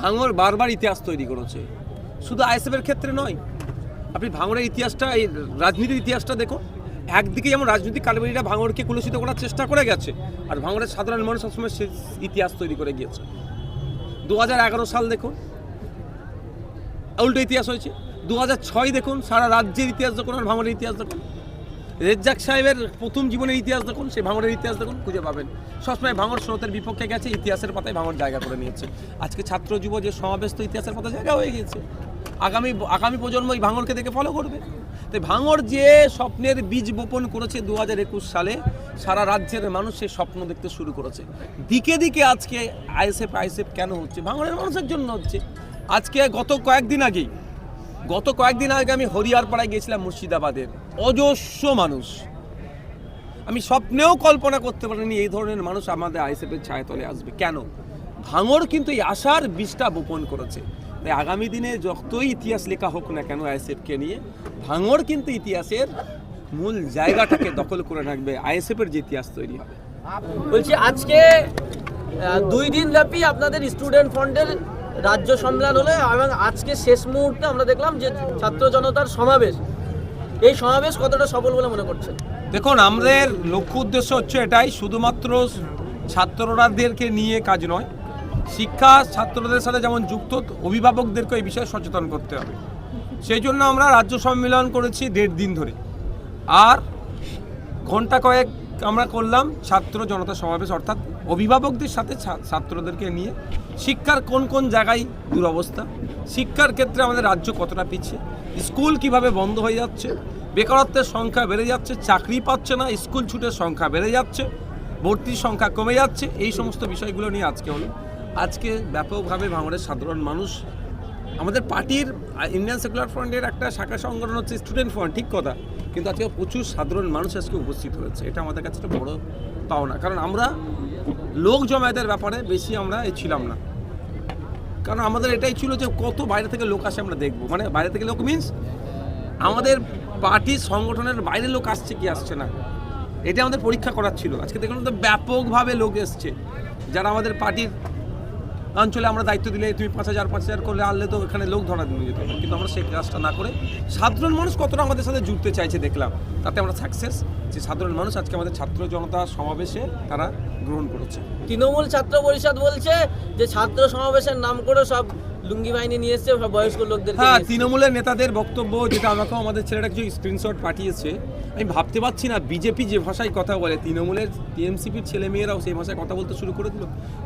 ভাঙর বারবার ইতিহাস তৈরি করেছে। শুধু আইএসএফের ক্ষেত্রে নয়, আপনি ভাঙরের ইতিহাসটা, এই রাজনীতির ইতিহাসটা দেখুন। একদিকে যেমন রাজনৈতিক কারবারিরা ভাঙড়কে কুলসিত করার চেষ্টা করে গেছে, আর ভাঙড়ের সাধারণ মানুষ সবসময় সে ইতিহাস তৈরি করে গিয়েছে। দু হাজার এগারো সাল দেখুন, উল্টো ইতিহাস হয়েছে। দু দেখুন, সারা রাজ্যের ইতিহাস দেখুন আর ভাঙড়ের ইতিহাস দেখুন। রেজ্জাক সাহেবের প্রথম জীবনের ইতিহাস দেখুন, সেই ভাঙড়ের ইতিহাস দেখুন, খুঁজে পাবেন। সবসময় ভাঙর স্রোতের বিপক্ষে গেছে, ইতিহাসের পাতায় ভাঙর জায়গা করে নিয়েছে। আজকে ছাত্র যুব যে সমাবেশ, তো ইতিহাসের পাতায় জায়গা হয়ে গিয়েছে। আগামী আগামী প্রজন্ম এই ভাঙড়কে দেখে ফলো করবে। তাই ভাঙর যে স্বপ্নের বীজ বপন করেছে দু একুশ সালে, সারা রাজ্যের মানুষ সেই স্বপ্ন দেখতে শুরু করেছে। দিকে দিকে আজকে আইএসএফ আইএসএফ কেন হচ্ছে? ভাঙরের মানুষের জন্য হচ্ছে। আজকে গত কয়েকদিন আগেই গত কয়েকদিন আগে আমি হরিয়ারপাড়ায় গিয়েছিলাম মুর্শিদাবাদের। অজস্র মানুষ। আমি স্বপ্নেও কল্পনা করতে পারিনি এই ধরনের মানুষ আমাদের আইএসএফের ছায়াতলে আসবে। কেন? ভাঙর কিন্তু এই আশার বীজটা বোপন করেছে। তাই আগামী দিনে যতই ইতিহাস লেখা হোক না কেন আইএসএফকে নিয়ে ভাঙর কিন্তু ইতিহাসের মূল জায়গাটাকে দখল করে রাখবে। আইএসএফের যে ইতিহাস তৈরি হবে। বলছি, আজকে দুই দিন ব্যাপী আপনাদের স্টুডেন্ট ফন্ডের রাজ্য সম্মেলন হলো এবং আজকে শেষ মুহূর্তে আমরা দেখলাম যে ছাত্র জনতার সমাবেশ। এই সমাবেশ কতটা সফল বলে মনে করছেন? দেখুন, আমাদের লক্ষ্য উদ্দেশ্য হচ্ছে এটাই, শুধুমাত্র ছাত্ররাদেরকে নিয়ে কাজ নয়, শিক্ষা ছাত্রদের সাথে যেমন যুক্ত, অভিভাবকদেরকে এই বিষয়ে সচেতন করতে হবে। সেই জন্য আমরা রাজ্য সম্মেলন করেছি দেড় দিন ধরে। আর ঘণ্টা কয়েক আমরা করলাম ছাত্র জনতা সমাবেশ, অর্থাৎ অভিভাবকদের সাথে ছাত্রদেরকে নিয়ে শিক্ষার কোন কোন জায়গায় দুরবস্থা, শিক্ষার ক্ষেত্রে আমাদের রাজ্য কতটা পিছিয়ে, স্কুল কীভাবে বন্ধ হয়ে যাচ্ছে, বেকারত্বের সংখ্যা বেড়ে যাচ্ছে, চাকরি পাচ্ছে না, স্কুল ছুটের সংখ্যা বেড়ে যাচ্ছে, ভর্তির সংখ্যা কমে যাচ্ছে, এই সমস্ত বিষয়গুলো নিয়ে আজকে হলো। আজকে ব্যাপকভাবে ভাঙড়ের সাধারণ মানুষ, আমাদের পার্টির ইন্ডিয়ান সেকুলার ফ্রন্টের একটা শাখা সংগঠন হচ্ছে স্টুডেন্ট ফ্রন্ট ঠিক কথা? কিন্তু আজকে প্রচুর সাধারণ মানুষ আজকে উপস্থিত হয়েছে, এটা আমাদের কাছে একটা বড় পাওনা। কারণ আমরা লোক জমায়েতের ব্যাপারে বেশি আমরা ছিলাম না। কারণ আমাদের এটাই ছিল যে কত বাইরে থেকে লোক আসে আমরা দেখব। মানে বাইরে থেকে লোক মিন্স আমাদের পার্টি সংগঠনের বাইরে লোক আসছে কি আসছে না। এটা আমাদের পরীক্ষা করার ছিল। আজকে দেখুন তো ব্যাপকভাবে লোক এসছে। যারা আমাদের পার্টির অঞ্চলে আমরা দায়িত্ব দিলে তুমি পাঁচ হাজার পাঁচ হাজার করলে আনলে তো এখানে লোক ধরা দিন যেত কিন্তু আমরা সেই কাজটা না করে সাধারণ মানুষ কতটা আমাদের সাথে জুড়তে চাইছে দেখলাম। তাতে আমরা সাকসেস যে সাধারণ মানুষ আজকে আমাদের ছাত্র জনতা সমাবেশে তারা গ্রহণ করেছে। তৃণমূল ছাত্র পরিষদ বলছে যে ছাত্র সমাবেশের নাম করে সব লুঙ্গি বাহিনী নিয়ে এসছে বয়স্ক লোকদের হ্যাঁ তৃণমূলের নেতাদের বক্তব্য যেটা আমাকেও আমাদের ছেলেটা কিছু স্ক্রিনশট পাঠিয়েছে আমি ভাবতে পারছি না বিজেপি যে ভাষায় কথা বলে তৃণমূলের টিএমসিপির ছেলে মেয়েরাও সেই ভাষায় কথা বলতে শুরু করে দিল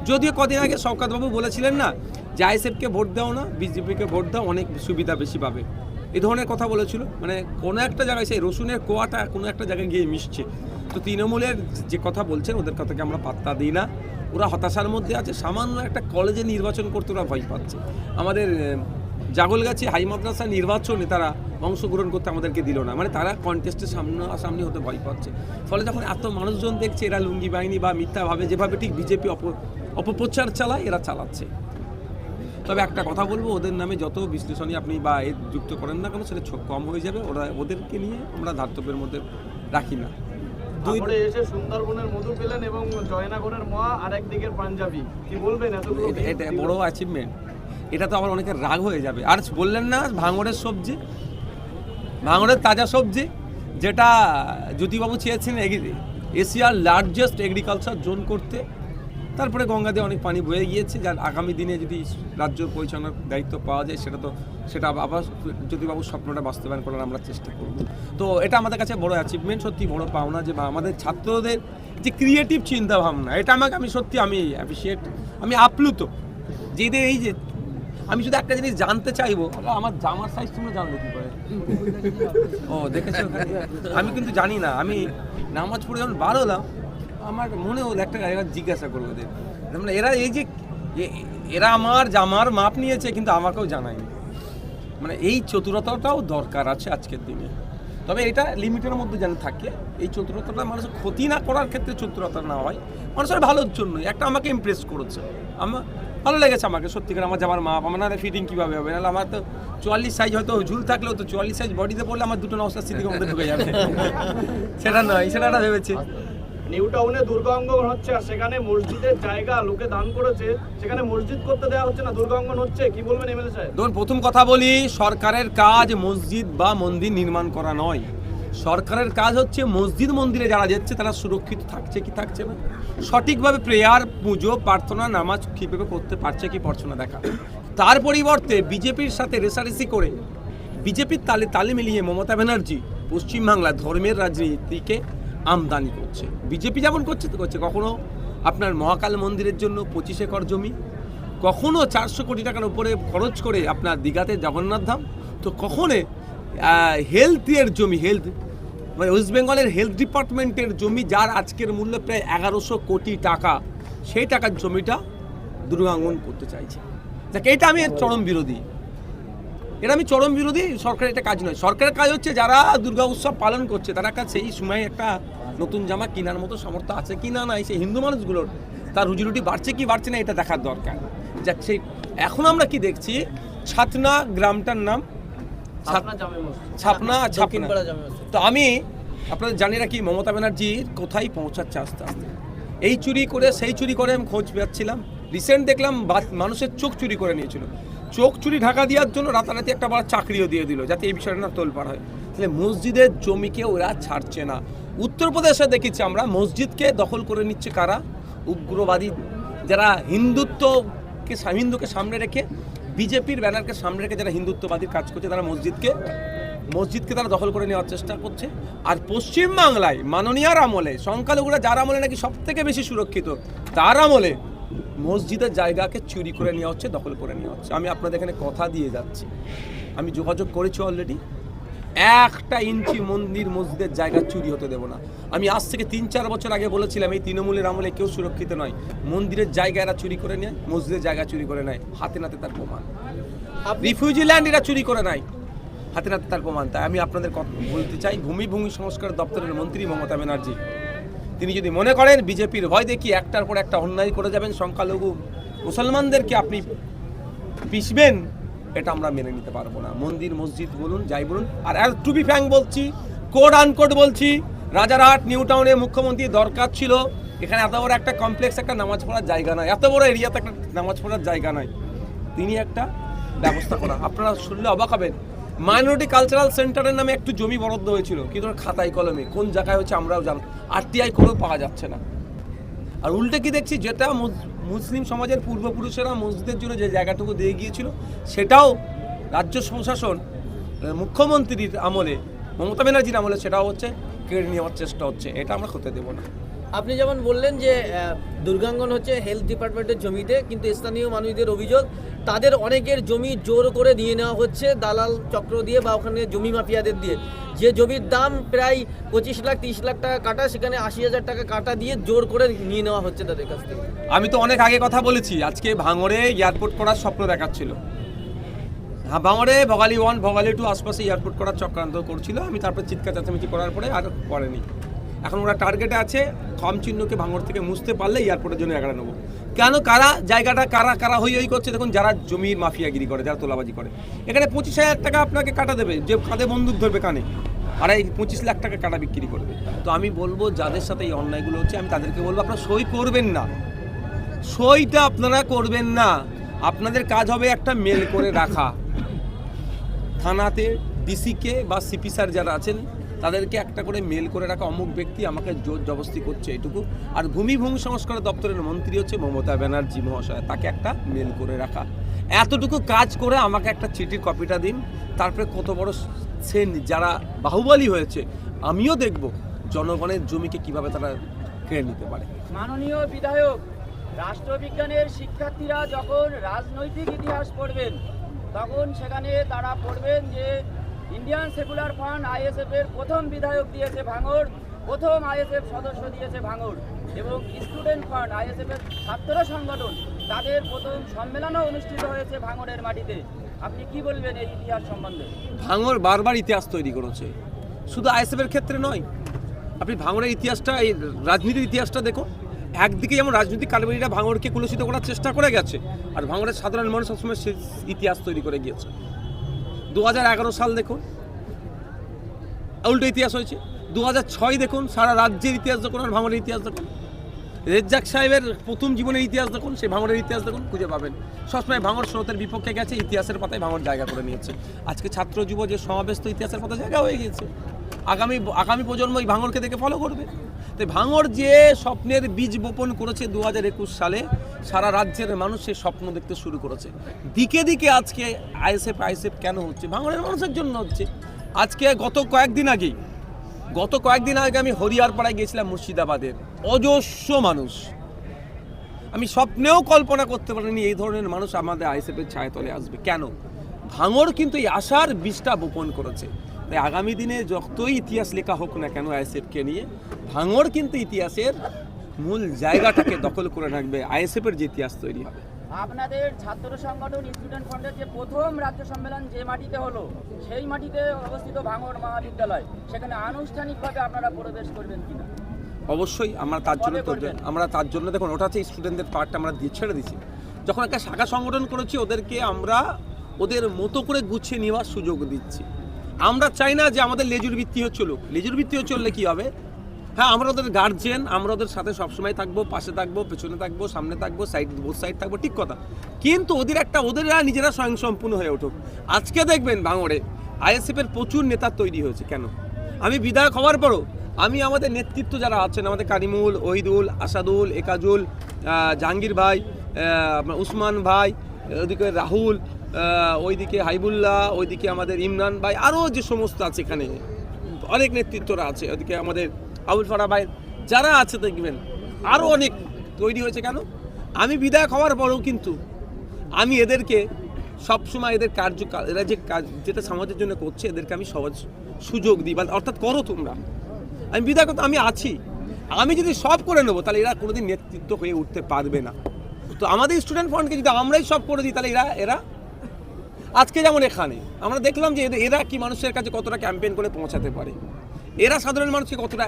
যদিও কদিন আগে শওকাতবাবু বলেছিলেন না যে আইএসএফকে ভোট দাও না বিজেপিকে ভোট দাও অনেক সুবিধা বেশি পাবে। এই ধরনের কথা বলেছিল। মানে কোনো একটা জায়গায় সেই রসুনের কোয়াটা কোনো একটা জায়গায় গিয়ে মিশছে। তো তৃণমূলের যে কথা বলছেন, ওদের কথাকে আমরা পাত্তা দিই না। ওরা হতাশার মধ্যে আছে, সামান্য একটা কলেজে নির্বাচন করতে ওরা ভয় পাচ্ছে। আমাদের জাগলগাছি হাই মাদ্রাসা নির্বাচনে তারা অংশগ্রহণ করতে আমাদেরকে দিল না। মানে তারা কন্টেস্টের সামনে সামনে হতে ভয় পাচ্ছে। ফলে যখন এত মানুষজন দেখছে, এরা লুঙ্গি বাহিনী বা মিথ্যাভাবে যেভাবে ঠিক বিজেপি অপ, অপপ্রচার চালায়, এরা চালাচ্ছে। তবে একটা কথা বলব, ওদের নামে যত বিশ্লেষণী আপনি বা এ যুক্ত করেন না কেন, সেটা কম হয়ে যাবে। ওরা, ওদেরকে নিয়ে আমরা ধার্তব্যের মধ্যে রাখি না। দুই এসে সুন্দরবনের মধু পেলেন এবং জয়নগরের মা আর একদিকের পাঞ্জাবি। কি বলবেন এতগুলো এটা- বড় অ্যাচিভমেন্ট এটা তো আবার অনেকের রাগ হয়ে যাবে। আর বললেন না ভাঙড়ের সবজি? ভাঙড়ের তাজা সবজি যেটা জ্যোতিবাবু চেয়েছেন এগিয়ে এশিয়ার লার্জেস্ট এগ্রিকালচার জোন করতে। তারপরে গঙ্গাতে অনেক পানি বয়ে গিয়েছে, যার আগামী দিনে যদি রাজ্য পরিচালনার দায়িত্ব পাওয়া যায়, সেটা তো, সেটা আবার জ্যোতিবাবুর স্বপ্নটা বাস্তবায়ন করার আমরা চেষ্টা করব। তো এটা আমাদের কাছে বড় অ্যাচিভমেন্ট সত্যি বড় পাওনা যে, বা আমাদের ছাত্রদের যে ক্রিয়েটিভ চিন্তা ভাবনা এটা আমাকে আমি সত্যি আমি অ্যাপ্রিসিয়েট আমি আপ্লুত। যে এই যে, আমি শুধু একটা জিনিস জানতে চাইব আমার জামার সাইজ তোমরা জানলে কি করে? ও, দেখেছ? আমি কিন্তু জানি না, আমি নামাজ পড়ে যখন বার হলাম আমার মনে হলো একটা এবার জিজ্ঞাসা করব ওদের মানে এরা এই যে এরা আমার জামার মাপ নিয়েছে কিন্তু আমাকেও জানায়নি। মানে এই চতুরতাটাও দরকার আছে আজকের দিনে। তবে এটা লিমিটের মধ্যে যেন থাকে এই চতুরতাটা মানুষের ক্ষতি না করার ক্ষেত্রে চতুরতা না হয়। মানুষের ভালোর জন্য একটা আমাকে ইমপ্রেস করেছে। আমার ভালো লেগেছে আমাকে সত্যিকার আমার জামার মাপ আমার না ফিটিং কীভাবে হবে? নাহলে আমার তো চুয়াল্লিশ সাইজ হয়তো ঝুল থাকলেও তো চুয়াল্লিশ সাইজ বডিতে পড়লে আমার দুটো নমস্কার স্মৃতি মধ্যে ঢুকে যাবে। সেটা নয় সেটা ভেবেছে। নিউ টাউনে দুর্গা অঙ্গন হচ্ছে, আর সেখানে মসজিদের জায়গা, লোকে দান করেছে। সেখানে মসজিদ করতে দেওয়া হচ্ছে না দুর্গাঙ্গন হচ্ছে, কি বলবেন এমএলএ সাহেব? ধরুন প্রথম কথা বলি, সরকারের কাজ মসজিদ বা মন্দির নির্মাণ করা নয়। সরকারের কাজ হচ্ছে মসজিদ মন্দিরে যারা যাচ্ছে, তারা সুরক্ষিত থাকছে কি থাকছে না। সঠিকভাবে প্রেয়ার, পুজো, প্রার্থনা, নামাজ কীভাবে করতে পারছে কি পারছে না দেখা। তার পরিবর্তে বিজেপির সাথে রেসারেসি করে বিজেপির তালে তালে মিলিয়ে মমতা ব্যানার্জি পশ্চিমবাংলা ধর্মের রাজনীতিকে আমদানি করছে। বিজেপি যেমন করছে, তো করছে। কখনো আপনার মহাকাল মন্দিরের জন্য পঁচিশ একর জমি, কখনো চারশো কোটি টাকার উপরে খরচ করে আপনার দীঘাতে জগন্নাথ ধাম, তো কখনো হেলথের জমি হেলথ মানে ওয়েস্ট বেঙ্গলের হেলথ ডিপার্টমেন্টের জমি যার আজকের মূল্য প্রায় এগারোশো কোটি টাকা, সেই টাকার জমিটা দুর্গাঙ্গন করতে চাইছে। দেখ, এটা আমি চরম বিরোধী। এটা আমি চরম বিরোধী সরকারের এটা কাজ নয়। সরকারের কাজ হচ্ছে যারা দুর্গা উৎসব পালন করছে তারা কাছে সেই সময় একটা নতুন জামা কেনার মতো সামর্থ্য আছে কি না নাই সেই হিন্দু মানুষগুলোর তার রুজি রুটি বাড়ছে কি বাড়ছে না এটা দেখার দরকার। যাক সেই এখন আমরা কি দেখছি ছাতনা গ্রামটার নাম আপনার ছাপনা ছাপনা তো আমি আপনাদের জানি রাখি মমতা ব্যানার্জির কোথায় পৌঁছাচ্ছে আস্তে আস্তে। এই চুরি করে সেই চুরি করে আমি খোঁজ পেয়েছিলাম। রিসেন্ট দেখলাম মানুষের চোখ চুরি করে নিয়েছিল। চোখ চুরি ঢাকা দেওয়ার জন্য রাতারাতি একটা বড় চাকরিও দিয়ে দিল, যাতে এই বিষয়টা না তোলপাড় হয়। তাহলে মসজিদের জমিকে ওরা ছাড়ছে না। উত্তরপ্রদেশে দেখেছি আমরা, মসজিদকে দখল করে নিচ্ছে কারা? উগ্রবাদী, যারা হিন্দুত্বকে হিন্দুকে সামনে রেখে, বিজেপির ব্যানারকে সামনে রেখে যারা হিন্দুত্ববাদীর কাজ করছে, তারা মসজিদকে মসজিদকে তারা দখল করে নেওয়ার চেষ্টা করছে। আর পশ্চিমবাংলায় মাননীয়ার আমলে, সংখ্যালঘুরা যার আমলে নাকি সব থেকে বেশি সুরক্ষিত, তার আমলে মসজিদের জায়গাকে চুরি করে নেওয়া হচ্ছে দখল করে নেওয়া হচ্ছে। আমি আপনাদের এখানে কথা দিয়ে যাচ্ছি। আমি যোগাযোগ করেছি অলরেডি একটা ইঞ্চি মন্দির মসজিদের জায়গা চুরি হতে দেবো না। আমি আজ থেকে তিন চার বছর আগে বলেছিলাম এই তৃণমূলের আমলে কেউ সুরক্ষিত নয়। মন্দিরের জায়গা এরা চুরি করে নেয় মসজিদের জায়গা চুরি করে নেয়। হাতে নাতে তার প্রমাণ। রিফিউজি ল্যান্ড এরা চুরি করে নাই হাতে নাতে তার প্রমাণ। তাই আমি আপনাদের কথা বলতে চাই। ভূমি ভূমি সংস্কার দপ্তরের মন্ত্রী মমতা ব্যানার্জি। তিনি যদি মনে করেন বিজেপির ভয় দেখি একটার পর একটা অন্যায় করে যাবেন, সংখ্যালঘু মুসলমানদেরকে আপনি পিসবেন এটা আমরা মেনে নিতে পারব না। মন্দির, মসজিদ বলুন, যাই বলুন। আর আর টু বি ফ্যাং বলছি কোড আনকোড বলছি, রাজারহাট, নিউ টাউনে মুখ্যমন্ত্রী দরকার ছিল। এখানে এত বড় একটা কমপ্লেক্স একটা নামাজ পড়ার জায়গা নয়। এত বড় এরিয়াতে একটা নামাজ পড়ার জায়গা নয়। তিনি একটা ব্যবস্থা করা। আপনারা শুনলে অবাক হবেন। মাইনরিটি কালচারাল সেন্টারের নামে একটু জমি বরাদ্দ হয়েছিল। কিন্তু খাতায় কলমে? কোন জায়গায় হচ্ছে আমরাও জান আরটিআই করেও পাওয়া যাচ্ছে না। আর উল্টে কি দেখছি, যেটা মুস- মুসলিম সমাজের পূর্বপুরুষেরা মসজিদের জন্য যে জায়গাটুকু দিয়ে গিয়েছিল, সেটাও রাজ্য প্রশাসন মুখ্যমন্ত্রীর আমলে, মমতা ব্যানার্জির আমলে সেটাও হচ্ছে কেড়ে নেওয়ার চেষ্টা হচ্ছে। এটা আমরা হতে দেবো না। আপনি যেমন বললেন যে দুর্গাঙ্গন হচ্ছে হেলথ ডিপার্টমেন্টের জমিতে, কিন্তু স্থানীয় মানুষদের অভিযোগ, তাদের অনেকের জমি জোর করে নিয়ে নেওয়া হচ্ছে দালাল চক্র দিয়ে বা ওখানে জমি মাফিয়াদের দিয়ে। যে জমির দাম প্রায় পঁচিশ লাখ, তিরিশ লাখ টাকা কাটা, সেখানে আশি হাজার টাকা কাটা দিয়ে জোর করে নিয়ে নেওয়া হচ্ছে তাদের কাছ থেকে। আমি তো অনেক আগে কথা বলেছি, আজকে ভাঙড়ে এয়ারপোর্ট করার স্বপ্ন দেখাচ্ছিল। হ্যাঁ ভাঙড়ে ভগালি ওয়ান, ভগালি টু আশপাশে এয়ারপোর্ট করার চক্রান্ত করছিল, আমি তারপর চিৎকার চেঁচামেচি করার পরে আর করেনি। এখন ওরা টার্গেটে আছে থম চিহ্নকে ভাঙড় থেকে মুছতে পারলে এয়ারপোর্টের জন্য এগারো নেব। কেন? কারা? জায়গাটা কারা কারা হই হই করছে? দেখুন, যারা জমির মাফিয়াগিরি করে, যারা তোলাবাজি করে। এখানে পঁচিশ হাজার টাকা আপনাকে কাটা দেবে, যে কাঁধে বন্দুক ধরবে কানে। আর এই পঁচিশ লাখ টাকা কাটা বিক্রি করবে। তো আমি বলব, যাদের সাথে এই অন্যায়গুলো হচ্ছে, আমি তাদেরকে বলব, আপনারা সই করবেন না। সইটা আপনারা করবেন না। আপনাদের কাজ হবে একটা মেল করে রাখা। থানাতে ডিসিকে বা সিপি স্যার যারা আছেন তাদেরকে একটা করে মেল করে রাখা অমুক ব্যক্তি আমাকে জোর জবস্তি করছে এটুকু। আর ভূমি ভূমি সংস্কার দপ্তরের মন্ত্রী হচ্ছে মমতা ব্যানার্জি মহাশয়, তাকে একটা মেল করে রাখা। এতটুকু কাজ করে আমাকে একটা চিঠির কপিটা দিন, তারপরে কত বড় সে যারা বাহুবলী হয়েছে, আমিও দেখব জনগণের জমিকে কীভাবে তারা কেড়ে নিতে পারে। মাননীয় বিধায়ক, রাষ্ট্রবিজ্ঞানের শিক্ষার্থীরা যখন রাজনৈতিক ইতিহাস পড়বেন, তখন সেখানে তারা পড়বেন যে ইন্ডিয়ান সেকুলার ফান্ড আইএসএফ এর প্রথম বিধায়ক দিয়েছে ভাঙড়, প্রথম আইএসএফ সদস্য দিয়েছে ভাঙড়। এবং স্টুডেন্ট ফান্ড আইএসএফ এর ছাত্র সংগঠন, তাদের প্রথম সম্মেলনও অনুষ্ঠিত হয়েছে ভাঙড়ের মাটিতে। আপনি কি বলবেন এই ইতিহাস সম্বন্ধে? ভাঙর বারবার ইতিহাস তৈরি করেছে। শুধু আইএসএফের ক্ষেত্রে নয়, আপনি ভাঙরের ইতিহাসটা, এই রাজনীতির ইতিহাসটা দেখুন। একদিকে যেমন রাজনৈতিক কারবারিরা ভাঙরকে কুলসিত করার চেষ্টা করে গেছে, আর ভাঙরের সাধারণ মানুষ সবসময় ইতিহাস তৈরি করে গিয়েছে। দু হাজার এগারো সাল দেখুন। উল্টো ইতিহাস হয়েছে। দু হাজার ছয় দেখুন, সারা রাজ্যের ইতিহাস দেখুন আর ভাঙড়ের ইতিহাস দেখুন। রেজ্জাক সাহেবের প্রথম জীবনের ইতিহাস দেখুন, সেই ভাঙড়ের ইতিহাস দেখুন, খুঁজে পাবেন। সবসময় ভাঙড় স্রোতের বিপক্ষে গেছে, ইতিহাসের পাতায় ভাঙড় জায়গা করে নিয়েছে। আজকে ছাত্র যুব যে সমাবেশ, তো ইতিহাসের পাতায় জায়গা হয়ে গিয়েছে। আগামী আগামী প্রজন্ম এই ভাঙড়কে দেখে ফলো করবে। তাই ভাঙড় যে স্বপ্নের বীজ বপন করেছে দু হাজার একুশ সালে সারা রাজ্যের মানুষ সেই স্বপ্ন দেখতে শুরু করেছে। দিকে দিকে আজকে আইএসএফ আইএসএফ কেন হচ্ছে? ভাঙড়ের মানুষের জন্য হচ্ছে। আজকে গত কয়েকদিন আগেই, গত কয়েকদিন আগে আমি হরিয়ারপাড়ায় গিয়েছিলাম মুর্শিদাবাদের। অজস্র মানুষ। আমি স্বপ্নেও কল্পনা করতে পারিনি এই ধরনের মানুষ আমাদের আইসিএফের ছায়াতলে আসবে। কেন? ভাঙর কিন্তু এই আশার বীজটা বোপন করেছে। তাই আগামী দিনে যতই ইতিহাস লেখা হোক না কেন আইএসএফকে নিয়ে ভাঙর কিন্তু ইতিহাসের মূল জায়গাটাকে দখল করে রাখবে আইএসএফের যে ইতিহাস তৈরি হবে। আপনাদের ছাত্র সংগঠন স্টুডেন্ট ফ্রন্টের যে প্রথম রাজ্য সম্মেলন যে মাটিতে হলো সেই মাটিতে অবস্থিত ভাঙড় মহাবিদ্যালয় সেখানে আনুষ্ঠানিকভাবে আপনারা প্রবেশ করবেন কিনা? অবশ্যই আমরা তার জন্য? আমরা তার জন্য দেখুন ওটা হচ্ছে স্টুডেন্টদের পার্টটা আমরা দিয়ে ছেড়ে দিচ্ছি যখন একটা শাখা সংগঠন করেছি ওদেরকে আমরা ওদের মতো করে গুছিয়ে নেওয়ার সুযোগ দিচ্ছি। আমরা চাই না যে আমাদের লেজুর ভিত্তি চলুক লেজুর ভিত্তি চললে কী হবে? হ্যাঁ আমরা ওদের গার্জেন আমরা ওদের সাথে সবসময় থাকব, পাশে থাকব, পেছনে থাকব, সামনে থাকব সাইড বোথ সাইড থাকব, ঠিক কথা। কিন্তু ওদের একটা ওদের নিজেরা স্বয়ংসম্পূর্ণ হয়ে উঠুক। আজকে দেখবেন ভাঙড়ে আইএসএফের প্রচুর নেতা তৈরি হয়েছে, কেন? আমি বিধায়ক হওয়ার পরও আমি আমাদের নেতৃত্ব যারা আছেন, আমাদের কারিমুল, ওহিদুল, আসাদুল, একাজুল জাহাঙ্গীর ভাই উসমান ভাই, ওইদিকে রাহুল ওইদিকে হাইবুল্লাহ, ওইদিকে আমাদের ইমরান ভাই, আরও যে সমস্ত আছে এখানে, অনেক নেতৃত্বরা আছে, ওইদিকে আমাদের আবুল ফারা ভাই, যারা আছে দেখবেন আরও অনেক তৈরি হয়েছে কেন? আমি বিধায়ক হওয়ার পরেও কিন্তু আমি এদেরকে সবসময় এদের কার্য এরা যে কাজ যেটা সমাজের জন্য করছে, এদেরকে আমি সহজ সুযোগ দিই বা অর্থাৎ করো তোমরা। আমি বিধায়ক তো আমি আছি। আমি যদি সব করে নেব, তাহলে এরা কোনোদিন নেতৃত্ব হয়ে উঠতে পারবে না। তো আমাদের স্টুডেন্ট ফ্রন্টকে যদি আমরাই সব করে দিই, তাহলে এরা এরা আজকে যেমন এখানে, আমরা দেখলাম যে এরা কি মানুষের কাছে কতটা ক্যাম্পেইন করে পৌঁছাতে পারে? এরা সাধারণ মানুষকে কতটা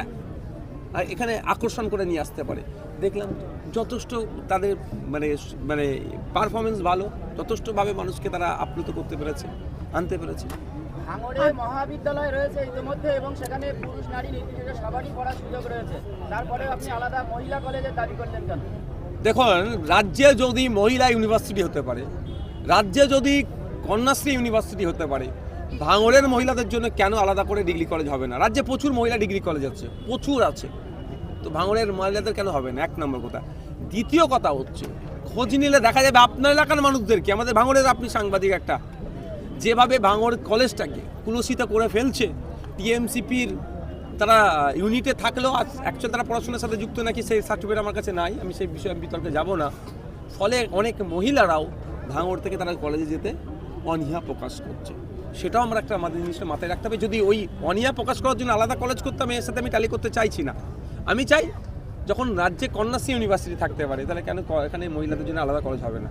এখানে আকর্ষণ করে নিয়ে আসতে পারে। দেখলাম যথেষ্ট তাদের মানে মানে পারফরমেন্স ভালো যথেষ্টভাবে মানুষকে তারা আপ্লুত করতে পেরেছে আনতে পেরেছে। ভাঙড়ে মহাবিদ্যালয় রয়েছে ইতিমধ্যে এবং সেখানে পুরুষ নারী নির্বিশেষে সবারই পড়ার সুযোগ রয়েছে। তারপরে আপনি আলাদা মহিলা কলেজের দাবি করলেন কেন? দেখুন রাজ্যে যদি মহিলা ইউনিভার্সিটি হতে পারে রাজ্যে যদি কন্যাশ্রী ইউনিভার্সিটি হতে পারে ভাঙড়ের মহিলাদের জন্য কেন আলাদা করে ডিগ্রি কলেজ হবে না? রাজ্যে প্রচুর মহিলা ডিগ্রি কলেজ আছে প্রচুর আছে। তো ভাঙড়ের মহিলাদের কেন হবে না? এক নম্বর কথা। দ্বিতীয় কথা হচ্ছে, খোঁজ নিলে দেখা যাবে আপনার এলাকার মানুষদেরকে আমাদের ভাঙড়ের আপনি সাংবাদিক একটা। যেভাবে ভাঙড় কলেজটাকে কুলসিত করে ফেলছে, টিএমসিপির তারা ইউনিটে থাকলেও অ্যাকচুয়ালি তারা পড়াশোনার সাথে যুক্ত নাকি সেই সার্টিফিকেট আমার কাছে নাই, আমি সেই বিষয়ে বিতর্কে যাব না। ফলে অনেক মহিলারাও ভাঙড় থেকে তারা কলেজে যেতে অনীহা প্রকাশ করছে। সেটাও আমরা একটা আমাদের জিনিসটা মাথায় রাখতে হবে। যদি ওই অনীহা প্রকাশ করার জন্য আলাদা কলেজ করতাম, এর সাথে আমি টালি করতে চাইছি না। আমি চাই যখন রাজ্যে কন্যাশ্রী ইউনিভার্সিটি থাকতে পারে তাহলে কেন এখানে মহিলাদের জন্য আলাদা কলেজ হবে না?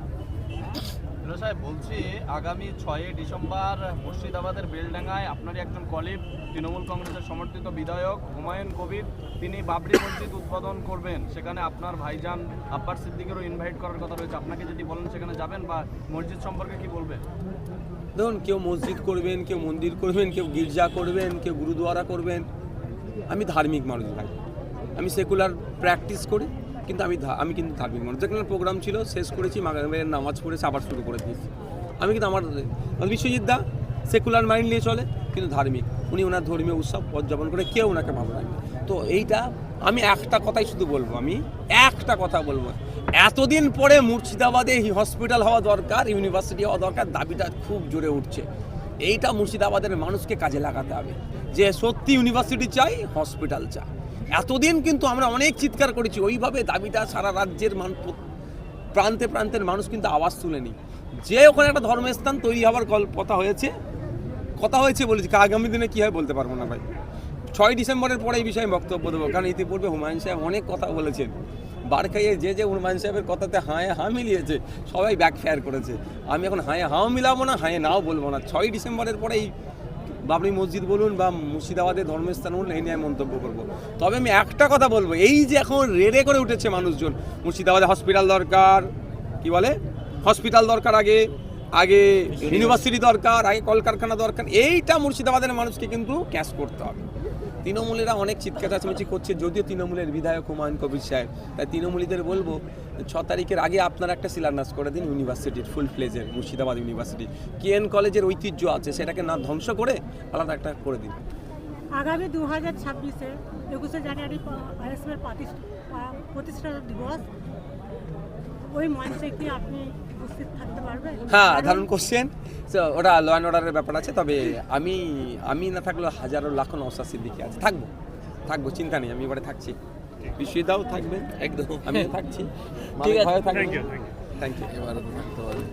সাহেব বলছি আগামী ছয়ই ডিসেম্বর মুর্শিদাবাদের বেলডাঙ্গায় আপনারই একজন কলিগ তৃণমূল কংগ্রেসের সমর্থিত বিধায়ক হুমায়ুন কবির তিনি বাবরি মসজিদ উদ্বোধন করবেন। সেখানে আপনার ভাইজান আব্বার সিদ্দিকেরও ইনভাইট করার কথা রয়েছে। আপনাকে যদি বলেন সেখানে যাবেন বা মসজিদ সম্পর্কে কি বলবেন? দেখুন কেউ মসজিদ করবেন কেউ মন্দির করবেন কেউ গির্জা করবেন কেউ গুরুদুয়ারা করবেন। আমি ধার্মিক মানুষ ভাই। আমি সেকুলার প্র্যাকটিস করি, কিন্তু আমি আমি কিন্তু ধার্মিক মানুষ। যেখানে প্রোগ্রাম ছিল, শেষ করেছি মাগামের নামাজ পড়েছি আবার শুরু করে দিয়েছি। আমি কিন্তু আমার আমার বিশ্বজিৎ দা সেকুলার মাইন্ড নিয়ে চলে, কিন্তু ধার্মিক। উনি ওনার ধর্মীয় উৎসব উদযাপন করে কেউ ওনাকে ভালো লাগে তো এইটা আমি একটা কথাই শুধু বলব আমি, একটা কথা বলব। এতদিন পরে মুর্শিদাবাদে হসপিটাল হওয়া দরকার ইউনিভার্সিটি হওয়া দরকার, দাবিটা খুব জোরে উঠছে। এইটা মুর্শিদাবাদের মানুষকে কাজে লাগাতে হবে। যে সত্যি ইউনিভার্সিটি চাই হসপিটাল চাই। এতদিন কিন্তু আমরা অনেক চিৎকার করেছি, ওইভাবে দাবিটা সারা রাজ্যের মান, প্রান্তে প্রান্তের মানুষ কিন্তু আওয়াজ তুলেনি। যে ওখানে একটা ধর্মস্থান তৈরি হওয়ার কথা হয়েছে কথা হয়েছে বলেছি আগামী দিনে কী হয় বলতে পারব না ভাই। ছয় ডিসেম্বরের পরে এই বিষয়ে বক্তব্য দেবো, কারণ ইতিপূর্বে হুমায়ুন সাহেব অনেক কথা বলেছেন। বার খাইয়ে যে যে হুমায়ুন সাহেবের কথাতে হায়ে হা মিলিয়েছে, সবাই ব্যাক ফায়ার করেছে। আমি এখন হায়ে হাও মিলাবো না, হায়ে নাও বলব না। ছয় ডিসেম্বরের পরে এই বাবরি মসজিদ বলুন বা মুর্শিদাবাদের ধর্মস্থান বলুন এই নিয়ে আমি মন্তব্য করব। তবে আমি একটা কথা বলব এই যে এখন রেড়ে করে উঠেছে মানুষজন মুর্শিদাবাদে হসপিটাল দরকার কি বলে? হসপিটাল দরকার আগে আগে ইউনিভার্সিটি দরকার। আগে কলকারখানা দরকার এইটা মুর্শিদাবাদের মানুষকে কিন্তু ক্যাশ করতে হবে। তৃণমূলেরা অনেক চিৎকার চাচামেচি করছে, যদিও তৃণমূলের বিধায়ক হুমায়ুন কবির সাহেব। তাই তৃণমূলীদের বলব, ছ তারিখের আগে আপনারা একটা শিলান্যাস করে দিন ইউনিভার্সিটির, ফুল প্লেজের মুর্শিদাবাদ ইউনিভার্সিটি। কেএন কলেজের ঐতিহ্য আছে, সেটাকে না ধ্বংস করে আলাদা একটা করে দিন। আগামী দু হাজার ছাব্বিশে, একুশে জানুয়ারি প্রতিষ্ঠা দিবস। ওই মঞ্চে কি আপনি হ্যাঁ ধারণ কোশ্চেন কোশ্চেন ওটা ল অ্যান্ড অর্ডারের ব্যাপার আছে তবে আমি আমি না থাকলেও হাজারো লাখো নওসাদ সিদ্দিকি আছে। থাকব থাকব চিন্তা নেই আমি এবারে থাকছি। বিশ্বদাও থাকবেন একদম। আমি থাকছি। ঠিক আছে। থ্যাংক ইউ থ্যাংক ইউ এবারে থাকতে